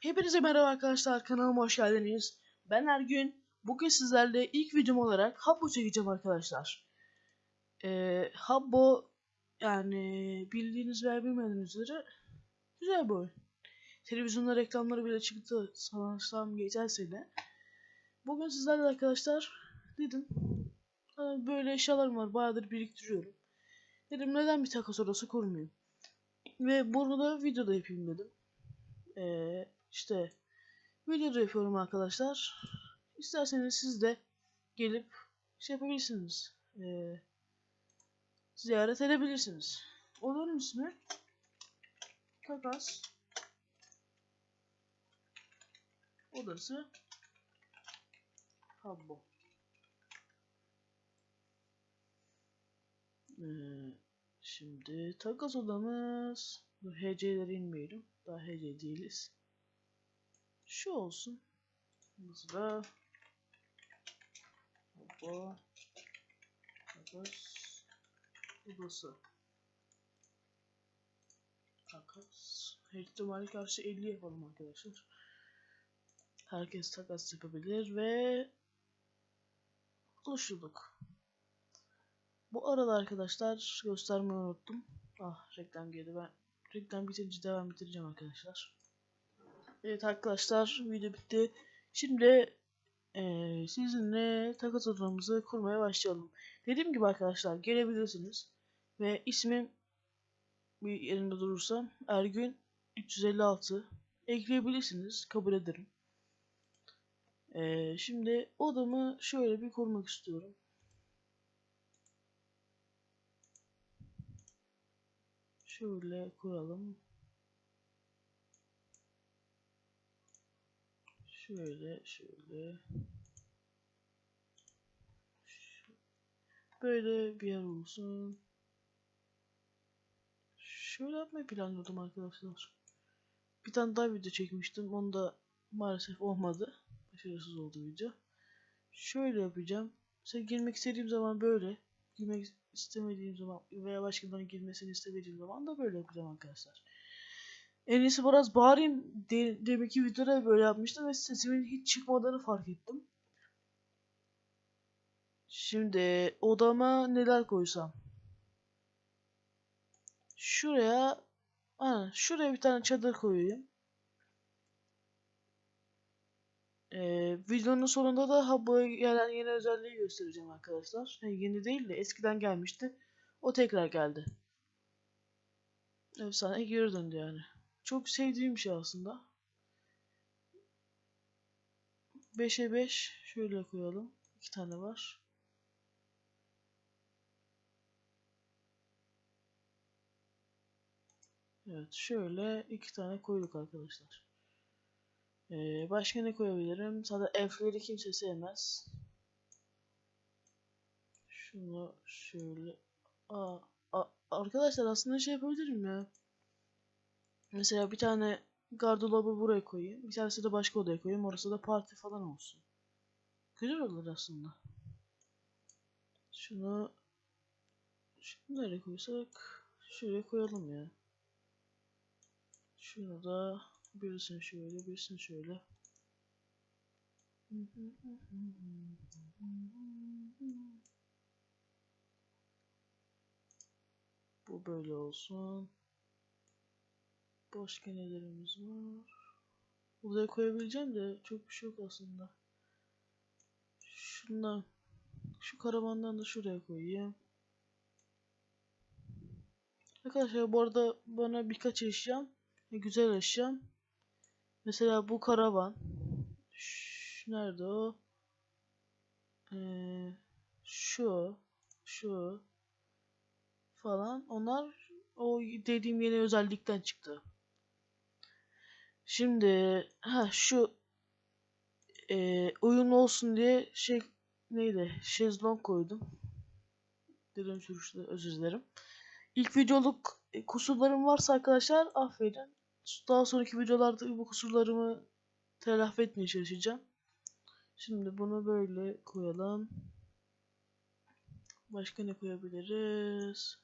Hepinize merhaba arkadaşlar kanalıma hoş geldiniz. Ben Ergün. Bugün sizlerle ilk videom olarak Habbo çekeceğim arkadaşlar. Ee, Habbo yani bildiğiniz veya bilmediğiniz üzere güzel bir oyun. Televizyonda reklamları bile çıktı sanırsam geçen sene. Bugün sizlerle arkadaşlar dedim "Aa, böyle eşyalarım var bayağıdır biriktiriyorum. Dedim neden bir takas odası kurmayayım. Ve bunu da videoda yapayım dedim. Ee, işte videoda yapıyorum arkadaşlar. İsterseniz siz de gelip şey yapabilirsiniz. Ee, ziyaret edebilirsiniz. Odanın ismi Takas Odası Habbo. Ee, şimdi takas odamız Dur HC'lere inmeyelim. Daha HC değiliz. Şu olsun. Hızla. Hoppa. Takas. Odası. Takas. Her ihtimali karşı 50 yapalım arkadaşlar. Herkes takas yapabilir ve oluşturduk. Bu arada arkadaşlar göstermeyi unuttum. Ah reklam geldi ben reklam bitince devam bitireceğim arkadaşlar. Evet arkadaşlar video bitti. Şimdi eee, sizinle takas odamızı kurmaya başlayalım. Dediğim gibi arkadaşlar gelebilirsiniz. Ve ismim bir yerinde durursam Ergün 356 ekleyebilirsiniz. Kabul ederim. Eee, şimdi odamı şöyle bir kurmak istiyorum. Şöyle kuralım. Şöyle şöyle. Böyle bir yer olsun. Şöyle yapmayı planlıyordum arkadaşlar. Bir tane daha video çekmiştim. Onda maalesef olmadı. Başarısız oldu video. Şöyle yapacağım. Sen girmek istediğim zaman böyle. Girmek istemediğim zaman veya başkalarının girmesini istemediğim zaman da böyle yapacağım arkadaşlar. En iyisi biraz bağırayım. De, demek ki videoda böyle yapmıştım ve sesimin hiç çıkmadığını fark ettim. Şimdi odama neler koysam. Şuraya ha, şuraya bir tane çadır koyayım. Ee, videonun sonunda da Habbo'ya gelen yeni özelliği göstereceğim arkadaşlar. Yani yeni değil de eskiden gelmişti. O tekrar geldi. Efsane geri döndü yani. Çok sevdiğim şey aslında. 5'e 5 şöyle koyalım. İki tane var. Evet şöyle iki tane koyduk arkadaşlar. Ee, başka ne koyabilirim? Zaten elfleri kimse sevmez. Şunu şöyle. Aa, a- arkadaşlar aslında şey yapabilirim ya. Mesela bir tane gardırobı buraya koyayım. Bir tanesi de başka odaya koyayım. Orası da parti falan olsun. Güzel olur aslında. Şunu şunu nereye koysak? Şuraya koyalım ya. Şunu da birisini şöyle, birisini şöyle. Bu böyle olsun. Başka nelerimiz var? Buraya koyabileceğim de çok bir şey yok aslında. Şundan, şu karavandan da şuraya koyayım. Arkadaşlar bu arada bana birkaç eşyam, güzel eşyam. Mesela bu karavan. Ş- nerede o? Ee, şu, şu falan. Onlar o dediğim yeni özellikten çıktı. Şimdi ha şu e, uyumlu olsun diye şey neydi? Şezlong koydum. Dilim sürüştü özür dilerim. İlk videoluk e, kusurlarım varsa arkadaşlar affedin. Daha sonraki videolarda bu kusurlarımı telafi etmeye çalışacağım. Şimdi bunu böyle koyalım. Başka ne koyabiliriz?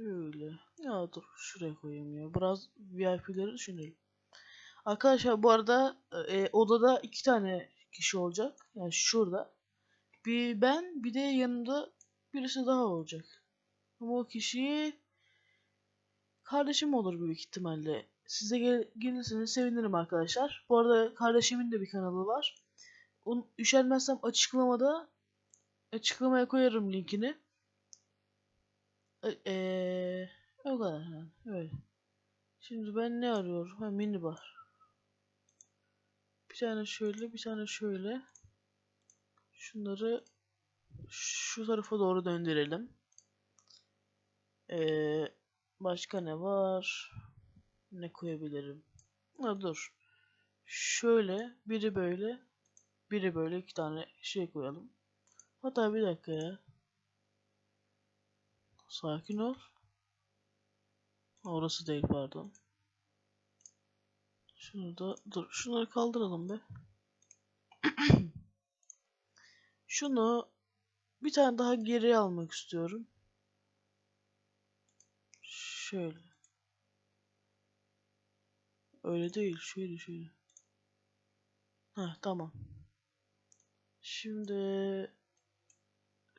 Şöyle. Ya dur şuraya koyayım ya. Biraz VIP'leri düşünelim. Arkadaşlar bu arada e, odada iki tane kişi olacak. Yani şurada. Bir ben bir de yanımda birisi daha olacak. Ama o kişi kardeşim olur büyük ihtimalle. Size gel gelirseniz sevinirim arkadaşlar. Bu arada kardeşimin de bir kanalı var. Onu üşenmezsem açıklamada açıklamaya koyarım linkini. Eee o kadar yani. Öyle. Şimdi ben ne arıyorum? Ha minibar. Bir tane şöyle, bir tane şöyle. Şunları şu tarafa doğru döndürelim. Ee, başka ne var? Ne koyabilirim? Ha dur. Şöyle, biri böyle, biri böyle iki tane şey koyalım. Hatta bir dakika ya. Sakin ol. Orası değil pardon. Şunu da dur şunları kaldıralım be. Şunu bir tane daha geri almak istiyorum. Şöyle. Öyle değil. Şöyle şöyle. Heh tamam. Şimdi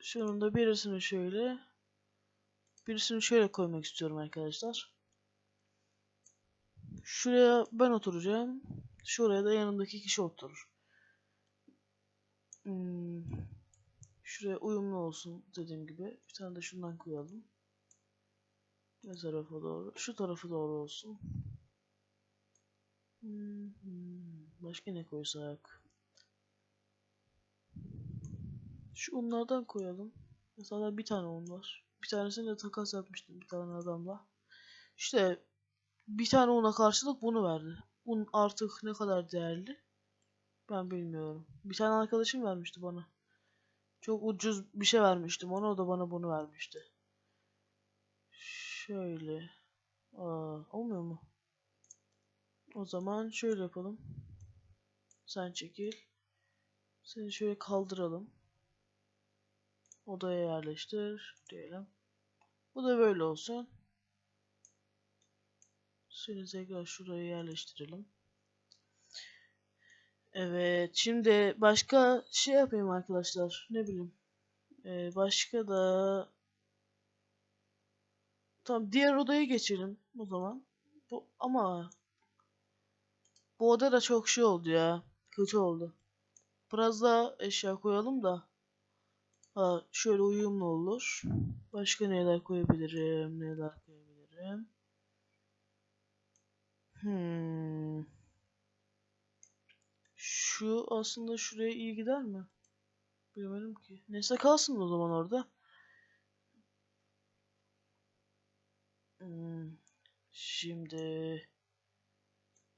şunun da birisini şöyle birisini şöyle koymak istiyorum arkadaşlar. Şuraya ben oturacağım. Şuraya da yanımdaki kişi oturur. Hmm. Şuraya uyumlu olsun dediğim gibi. Bir tane de şundan koyalım. Ne tarafa doğru? Şu tarafa doğru olsun. Hmm, hmm. Başka ne koysak? Şu unlardan koyalım. Mesela bir tane un var. Bir tanesini de takas yapmıştım bir tane adamla. İşte bir tane una karşılık bunu verdi. Un artık ne kadar değerli ben bilmiyorum. Bir tane arkadaşım vermişti bana. Çok ucuz bir şey vermiştim ona o da bana bunu vermişti. Şöyle. Aa, olmuyor mu? O zaman şöyle yapalım. Sen çekil. Seni şöyle kaldıralım. Odaya yerleştir diyelim. Bu da böyle olsun. Seni tekrar şuraya yerleştirelim. Evet. Şimdi başka şey yapayım arkadaşlar. Ne bileyim. Ee, başka da Tamam diğer odaya geçelim o zaman. Bu ama bu oda da çok şey oldu ya. Kötü oldu. Biraz daha eşya koyalım da. Ha, şöyle uyumlu olur. Başka neler koyabilirim? Neler koyabilirim? Hmm. Şu aslında şuraya iyi gider mi? Bilmiyorum ki. Neyse kalsın o zaman orada. Hmm. Şimdi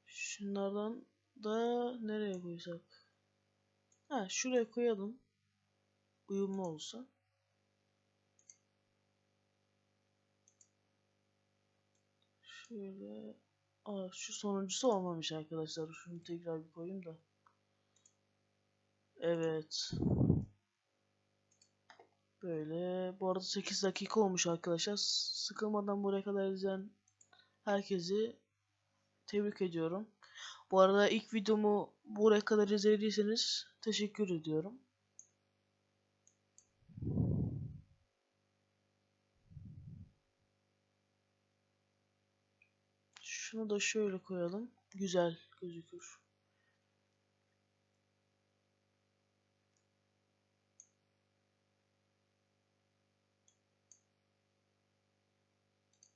şunlardan da nereye koysak? Ha şuraya koyalım. Uyumlu olsa. Şöyle. Aa şu sonuncusu olmamış arkadaşlar. Şunu tekrar bir koyayım da. Evet. Böyle. Bu arada 8 dakika olmuş arkadaşlar. Sıkılmadan buraya kadar izleyen herkesi tebrik ediyorum. Bu arada ilk videomu buraya kadar izlediyseniz teşekkür ediyorum. Şunu da şöyle koyalım. Güzel gözükür.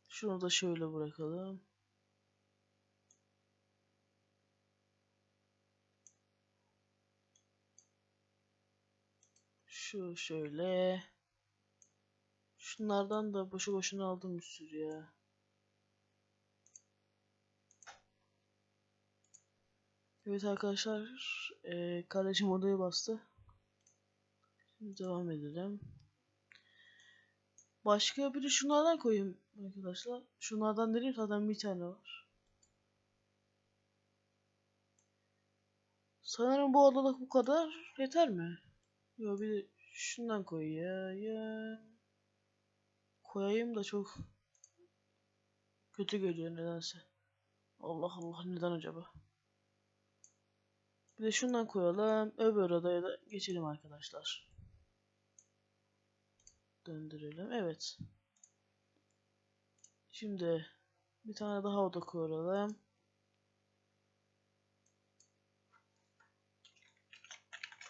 Şunu da şöyle bırakalım. Şu şöyle. Şunlardan da boşu boşuna aldım bir sürü ya. Evet arkadaşlar. E, kardeşim odaya bastı. Şimdi devam edelim. Başka biri şunlardan koyayım arkadaşlar. Şunlardan değil zaten bir tane var. Sanırım bu odalık bu kadar yeter mi? Yok bir de şundan koy ya ya. Koyayım da çok kötü görüyor nedense. Allah Allah neden acaba? Bir de şundan koyalım. Öbür odaya da geçelim arkadaşlar. Döndürelim. Evet. Şimdi bir tane daha oda koyalım.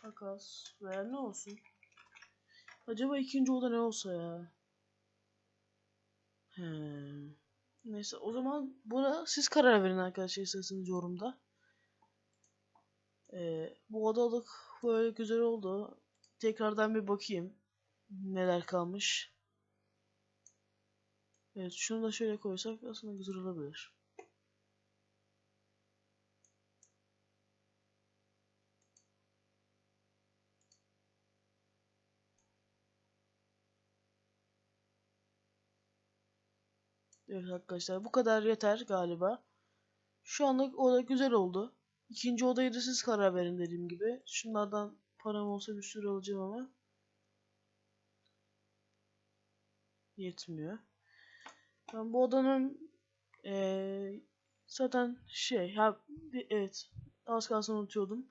Takas veya ne olsun? Acaba ikinci oda ne olsa ya? He. Neyse o zaman buna siz karar verin arkadaşlar isterseniz yorumda. Ee, bu odalık böyle güzel oldu. Tekrardan bir bakayım. Neler kalmış. Evet şunu da şöyle koysak aslında güzel olabilir. Evet arkadaşlar bu kadar yeter galiba. Şu anlık oda güzel oldu. İkinci odayı da siz karar verin dediğim gibi. Şunlardan param olsa bir sürü alacağım ama. Yetmiyor. Ben bu odanın eee, zaten şey ha evet az kalsın unutuyordum.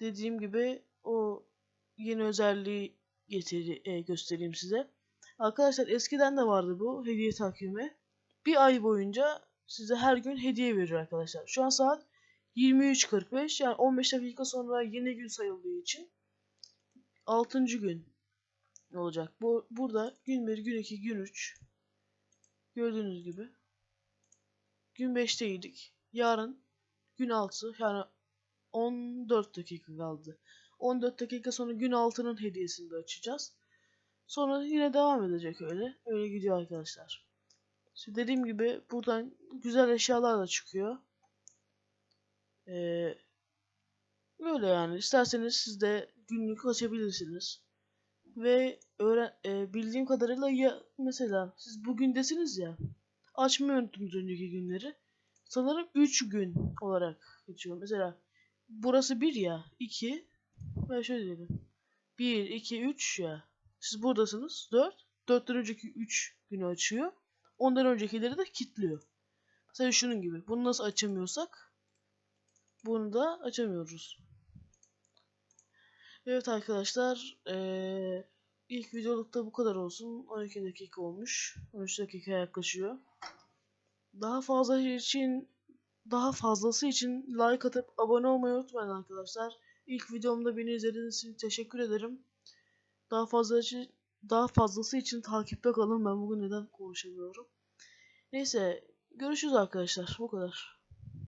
Dediğim gibi o yeni özelliği getiri e, göstereyim size. Arkadaşlar eskiden de vardı bu hediye takvimi. Bir ay boyunca size her gün hediye veriyor arkadaşlar. Şu an saat 23.45 yani 15 dakika sonra yeni gün sayıldığı için 6. gün olacak. Bu burada gün 1, gün 2, gün 3 gördüğünüz gibi gün 5'teydik. Yarın gün 6 yani 14 dakika kaldı. 14 dakika sonra gün 6'nın hediyesini de açacağız. Sonra yine devam edecek öyle. Öyle gidiyor arkadaşlar. İşte dediğim gibi buradan güzel eşyalar da çıkıyor. Ee, böyle yani. İsterseniz siz de günlük açabilirsiniz. Ve öğren e, bildiğim kadarıyla ya mesela siz bugün desiniz ya açmayı unuttunuz önceki günleri. Sanırım 3 gün olarak geçiyor. Mesela burası 1 ya 2 ve şöyle diyelim. 1, 2, 3 ya. Siz buradasınız 4. 4'ten önceki 3 günü açıyor. Ondan öncekileri de kilitliyor. Mesela şunun gibi. Bunu nasıl açamıyorsak bunu da açamıyoruz. Evet arkadaşlar. Ee, ilk videolukta bu kadar olsun. 12 dakika olmuş. 13 dakika yaklaşıyor. Daha fazla için daha fazlası için like atıp abone olmayı unutmayın arkadaşlar. İlk videomda beni izlediğiniz için teşekkür ederim. Daha fazla için daha fazlası için takipte kalın. Ben bugün neden konuşamıyorum. Neyse görüşürüz arkadaşlar. Bu kadar.